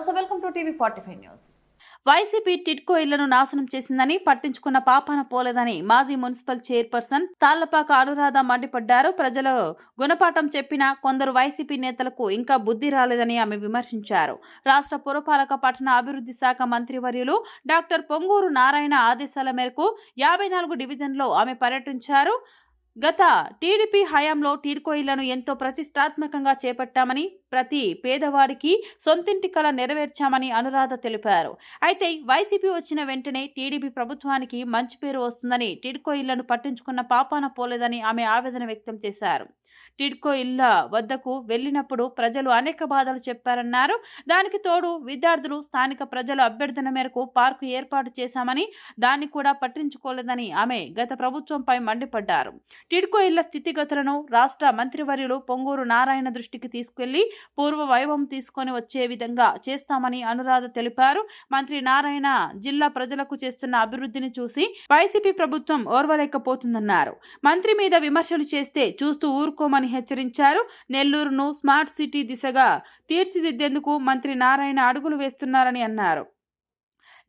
నమస్తే welcome to TV forty five news. YCP TIDCO ఇళ్ళను నాశనం చేసిందని పట్టించుకున్న పాపాన పోలేదని మాజీ మున్సిపల్ చైర్పర్సన్ తాళ్ళపాక అనురాధ మండిపడ్డారు. ప్రజలు గుణపాఠం చెప్పినా కొందరు వైసీపీ నేతలకు ఇంకా బుద్ధి రాలేదని ఆమె విమర్శించారు. రాష్ట్ర పురపాలక పట్టణ అభివృద్ధి శాఖ మంత్రివర్యులు డాక్టర్ పొంగూరు నారాయణ ఆదేశాల మేరకు యాభై నాలుగు డివిజన్లో ఆమె పర్యటించారు. గత టీడీపీ హయాంలో టీర్కోయిలను ఎంతో ప్రతిష్టాత్మకంగా చేపట్టామని ప్రతి పేదవాడికి సొంతింటి కళ నెరవేర్చామని అనురాధ తెలిపారు. అయితే వైసీపీ వచ్చిన వెంటనే టీడీపీ ప్రభుత్వానికి మంచి పేరు వస్తుందని టీడ్కోయిలను పట్టించుకున్న పాపాన పోలేదని ఆమె ఆవేదన వ్యక్తం చేశారు. టిడ్కో ఇళ్ళ వద్దకు వెళ్ళినప్పుడు ప్రజలు అనేక బాధలు చెప్పారన్నారు. దానికి తోడు విద్యార్థులు స్థానిక ప్రజల అభ్యర్థన మేరకు పార్కు ఏర్పాటు చేశామని దాన్ని కూడా పట్టించుకోలేదని ఆమె గత ప్రభుత్వంపై మండిపడ్డారు. టిడ్కో ఇళ్ళ స్థితిగతులను రాష్ట్ర మంత్రివర్యులు పొంగూరు నారాయణ దృష్టికి తీసుకెళ్ళి పూర్వ వైభవం తీసుకొని వచ్చే విధంగా చేస్తామని అనురాధ తెలిపారు. మంత్రి నారాయణ జిల్లా ప్రజలకు చేస్తున్న అభివృద్ధిని చూసి వైసీపీ ప్రభుత్వం ఓర్వలేకపోతుందన్నారు. మంత్రి మీద విమర్శలు చేస్తే చూస్తూ ఊరుకోమని హెచ్చరించారు. నెల్లూరును స్మార్ట్ సిటీ దిశగా తీర్చిదిద్దేందుకు మంత్రి నారాయణ అడుగులు వేస్తున్నారని అన్నారు.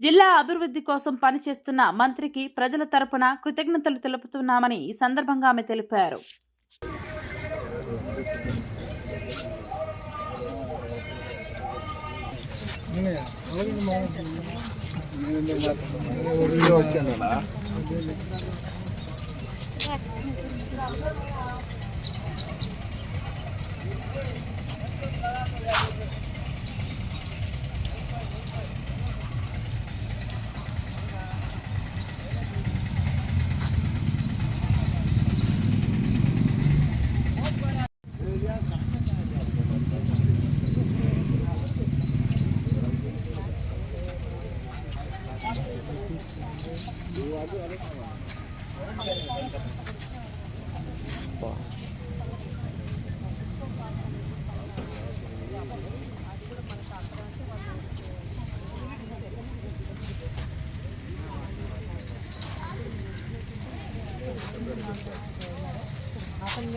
జిల్లా అభివృద్ధి కోసం పనిచేస్తున్న మంత్రికి ప్రజల తరపున కృతజ్ఞతలు తెలుపుతున్నామని ఈ సందర్భంగా ఆమె తెలిపారు.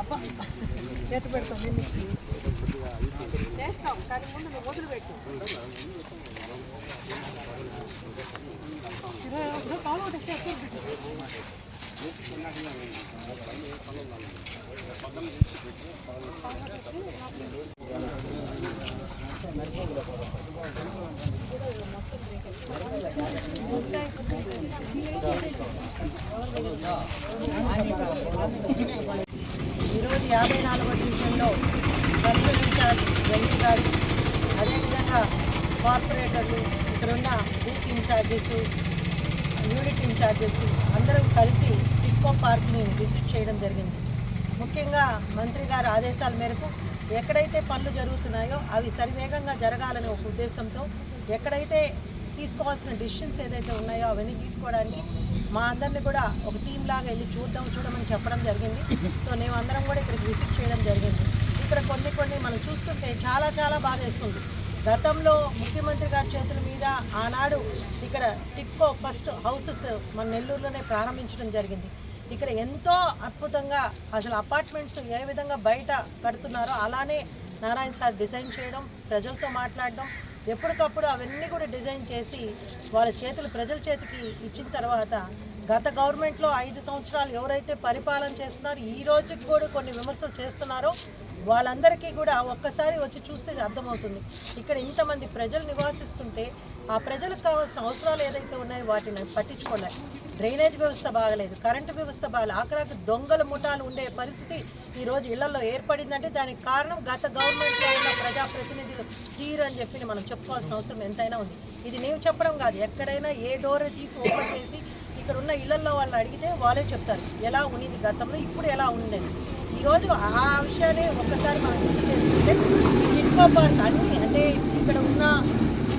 అబ్బా ఎట్టు పెడతాం నిన్న చేస్తాం కానీ ముందు నువ్వు వదిలిపెట్టు ఈరోజు యాభై నాలుగో డివిజన్లో కర్నూలు ఇన్ఛార్జ్ వెంకీ గారు అదేవిధంగా కార్పొరేటర్లు ఇక్కడున్న బూత్ ఇన్ఛార్జెస్ యూనిట్ ఇన్ఛార్జెస్ అందరం కలిసి టిక్కో పార్క్ని విజిట్ చేయడం జరిగింది. ముఖ్యంగా మంత్రి గారి ఆదేశాల మేరకు ఎక్కడైతే పనులు జరుగుతున్నాయో అవి సరివేగంగా జరగాలనే ఒక ఉద్దేశంతో ఎక్కడైతే తీసుకోవాల్సిన డిసిషన్స్ ఏదైతే ఉన్నాయో అవన్నీ తీసుకోవడానికి మా అందరిని కూడా ఒక టీం లాగా వెళ్ళి చూద్దాం చూడమని చెప్పడం జరిగింది. సో మేము అందరం కూడా ఇక్కడికి విజిట్ చేయడం జరిగింది. ఇక్కడ కొన్ని కొన్ని మనం చూస్తుంటే చాలా చాలా బాధ వేస్తుంది. గతంలో ముఖ్యమంత్రి గారి చేతుల మీద ఆనాడు ఇక్కడ టిక్కో ఫస్ట్ హౌసెస్ మన నెల్లూరులోనే ప్రారంభించడం జరిగింది. ఇక్కడ ఎంతో అద్భుతంగా అసలు అపార్ట్మెంట్స్ ఏ విధంగా బయట కడుతున్నారో అలానే నారాయణ సార్ డిజైన్ చేయడం ప్రజలతో మాట్లాడడం ఎప్పటికప్పుడు అవన్నీ కూడా డిజైన్ చేసి వాళ్ళ చేతులు ప్రజల చేతికి ఇచ్చిన తర్వాత గత గవర్నమెంట్లో ఐదు సంవత్సరాలు ఎవరైతే పరిపాలన చేస్తున్నారో ఈ రోజుకి కూడా కొన్ని విమర్శలు చేస్తున్నారో వాళ్ళందరికీ కూడా ఒక్కసారి వచ్చి చూస్తే అర్థమవుతుంది. ఇక్కడ ఇంతమంది ప్రజలు నివాసిస్తుంటే ఆ ప్రజలకు కావాల్సిన అవసరాలు ఏదైతే ఉన్నాయో వాటిని పట్టించుకోలేదు డ్రైనేజ్ వ్యవస్థ బాగలేదు కరెంటు వ్యవస్థ బాగలేదు ఆఖరాకు దొంగల ముఠాలు ఉండే పరిస్థితి ఈరోజు ఇళ్ళలో ఏర్పడిందంటే దానికి కారణం గత గవర్నమెంట్లో ఉన్న ప్రజాప్రతినిధులు తీరు అని చెప్పి మనం చెప్పుకోవాల్సిన అవసరం ఎంతైనా ఉంది. ఇది నేను చెప్పడం కాదు. ఎక్కడైనా ఏ డోర్ తీసి ఓపెన్ చేసి ఇక్కడ ఉన్న ఇళ్ళలో వాళ్ళని అడిగితే వాళ్ళే చెప్తారు. ఎలా ఉన్నింది గతంలో ఇప్పుడు ఎలా ఉందని ఈరోజు ఆ విషయాన్ని ఒక్కసారి మనం గుర్తు చేసుకుంటే ఇన్కో పార్క్ అన్ని అంటే ఇక్కడ ఉన్న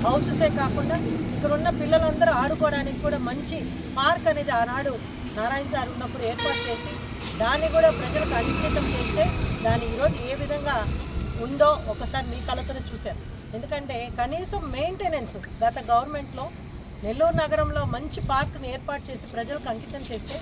హౌసెసే కాకుండా ఇక్కడ ఉన్న పిల్లలందరూ ఆడుకోవడానికి కూడా మంచి పార్క్ అనేది ఆనాడు నారాయణ సార్ ఉన్నప్పుడు ఏర్పాటు చేసి దాన్ని కూడా ప్రజలకు అంకితం చేస్తే దాన్ని ఈరోజు ఏ విధంగా ఉందో ఒకసారి మీ కళ్ళతోనే చూశారు. ఎందుకంటే కనీసం మెయింటెనెన్స్ గత గవర్నమెంట్లో నెల్లూరు నగరంలో మంచి పార్క్ని ఏర్పాటు చేసి ప్రజలకు అంకితం చేస్తే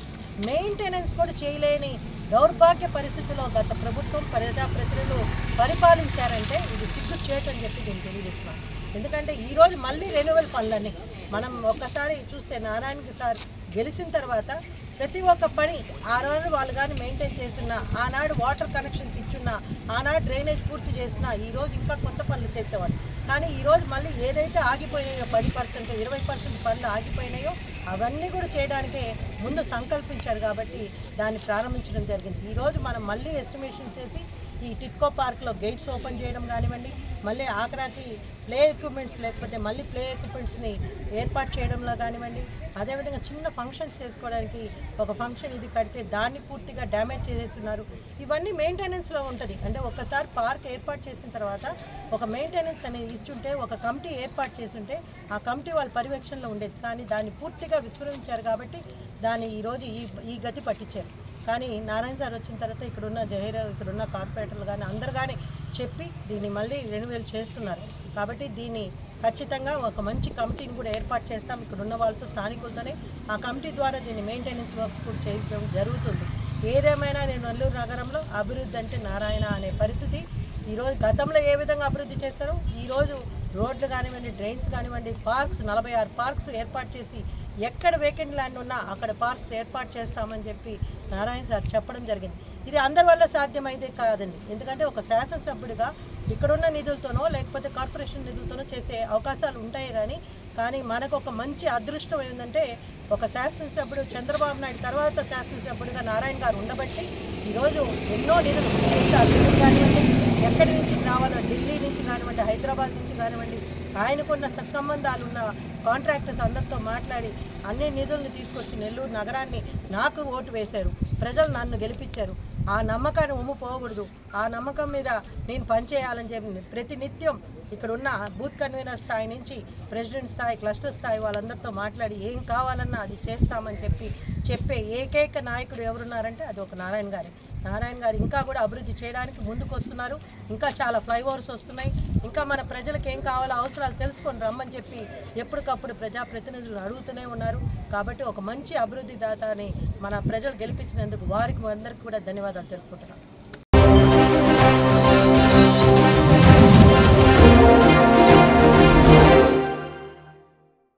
మెయింటెనెన్స్ కూడా చేయలేని దౌర్భాగ్య పరిస్థితిలో గత ప్రభుత్వం ప్రజాప్రతినిధులు పరిపాలించారంటే ఇది సిగ్గు చేయటం చెప్పి నేను తెలియజేస్తున్నాను. ఎందుకంటే ఈరోజు మళ్ళీ రెన్యువల్ పనులని మనం ఒక్కసారి చూస్తే నారాయణకి సార్ గెలిచిన తర్వాత ప్రతి ఒక్క పని ఆ రోజు వాళ్ళు కానీ మెయింటైన్ చేస్తున్నా ఆనాడు వాటర్ కనెక్షన్స్ ఇచ్చున్నా ఆనాడు డ్రైనేజ్ పూర్తి చేసినా ఈరోజు ఇంకా కొత్త పనులు చేసేవాళ్ళు. కానీ ఈరోజు మళ్ళీ ఏదైతే ఆగిపోయినాయో పది పర్సెంట్ ఇరవై పర్సెంట్ పనులు ఆగిపోయినాయో అవన్నీ కూడా చేయడానికే ముందు సంకల్పించారు కాబట్టి దాన్ని ప్రారంభించడం జరిగింది. ఈరోజు మనం మళ్ళీ ఎస్టిమేషన్స్ చేసి ఈ టిట్కో పార్క్లో గేట్స్ ఓపెన్ చేయడం కానివ్వండి మళ్ళీ ఆఖరాకి ప్లే ఎక్విప్మెంట్స్ లేకపోతే మళ్ళీ ప్లే ఎక్విప్మెంట్స్ని ఏర్పాటు చేయడంలో కానివ్వండి అదేవిధంగా చిన్న ఫంక్షన్స్ చేసుకోవడానికి ఒక ఫంక్షన్ ఇది కడితే దాన్ని పూర్తిగా డ్యామేజ్ చేసేస్తున్నారు. ఇవన్నీ మెయింటెనెన్స్లో ఉంటుంది. అంటే ఒకసారి పార్క్ ఏర్పాటు చేసిన తర్వాత ఒక మెయింటెనెన్స్ అనేది ఇస్తుంటే ఒక కమిటీ ఏర్పాటు చేస్తుంటే ఆ కమిటీ వాళ్ళ పర్యవేక్షణలో ఉండేది. కానీ దాన్ని పూర్తిగా విస్మరించారు కాబట్టి దాన్ని ఈరోజు ఈ ఈ గతి పట్టించారు. కానీ నారాయణ సార్ వచ్చిన తర్వాత ఇక్కడున్న జహీర్ ఇక్కడున్న కార్పొరేటర్లు కానీ అందరు కానీ చెప్పి దీన్ని మళ్ళీ రెన్యువల్ చేస్తున్నారు. కాబట్టి దీన్ని ఖచ్చితంగా ఒక మంచి కమిటీని కూడా ఏర్పాటు చేస్తాం. ఇక్కడ ఉన్న వాళ్ళతో స్థానికులతోనే ఆ కమిటీ ద్వారా దీన్ని మెయింటెనెన్స్ వర్క్స్ కూడా చేయడం జరుగుతుంది. ఏదేమైనా నేను నెల్లూరు నగరంలో అభివృద్ధి అంటే నారాయణ అనే పరిస్థితి. ఈరోజు గతంలో ఏ విధంగా అభివృద్ధి చేశారో ఈరోజు రోడ్లు కానివ్వండి డ్రైన్స్ కానివ్వండి పార్క్స్ నలభై ఆరు పార్క్స్ ఏర్పాటు చేసి ఎక్కడ వేకెంట్ ల్యాండ్ ఉన్నా అక్కడ పార్క్స్ ఏర్పాటు చేస్తామని చెప్పి నారాయణ సార్ చెప్పడం జరిగింది. ఇది అందరి వల్ల సాధ్యమైతే కాదండి. ఎందుకంటే ఒక శాసనసభ్యుడిగా ఇక్కడున్న నిధులతోనో లేకపోతే కార్పొరేషన్ నిధులతోనో చేసే అవకాశాలు ఉంటాయి కానీ కానీ మనకు ఒక మంచి అదృష్టం ఏంటంటే ఒక శాసనసభ్యుడు చంద్రబాబు నాయుడు తర్వాత శాసనసభ్యుడిగా నారాయణ గారు ఉండబట్టి ఈరోజు ఎన్నో నిధులు కానివ్వండి ఎక్కడి నుంచి రావాలో ఢిల్లీ నుంచి కానివ్వండి హైదరాబాద్ నుంచి కానివ్వండి ఆయనకున్న సత్సంబంధాలు ఉన్న కాంట్రాక్టర్స్ అందరితో మాట్లాడి అన్ని నిధులను తీసుకొచ్చి నెల్లూరు నగరాన్ని నాకు ఓటు వేశారు. ప్రజలు నన్ను గెలిపించారు. ఆ నమ్మకాన్ని ఉమ్ము పోకూడదు. ఆ నమ్మకం మీద నేను పనిచేయాలని చెప్పి ప్రతి నిత్యం ఇక్కడ ఉన్న బూత్ కన్వీనర్ స్థాయి నుంచి ప్రెసిడెంట్ స్థాయి క్లస్టర్ స్థాయి వాళ్ళందరితో మాట్లాడి ఏం కావాలన్నా అది చేస్తామని చెప్పి చెప్పే ఏకైక నాయకుడు ఎవరున్నారంటే అది ఒక నారాయణ గారే. నారాయణ గారు ఇంకా కూడా అభివృద్ధి చేయడానికి ముందుకు వస్తున్నారు. ఇంకా చాలా ఫ్లైఓవర్స్ వస్తున్నాయి. ఇంకా మన ప్రజలకు ఏం కావాలో అవసరాలు తెలుసుకొని రమ్మని చెప్పి ఎప్పటికప్పుడు ప్రజాప్రతినిధులు అడుగుతూనే ఉన్నారు. కాబట్టి ఒక మంచి అభివృద్ధి దాత అని మన ప్రజలు గెలిపించినందుకు వారికి అందరికీ కూడా ధన్యవాదాలు తెలుపుకుంటున్నాను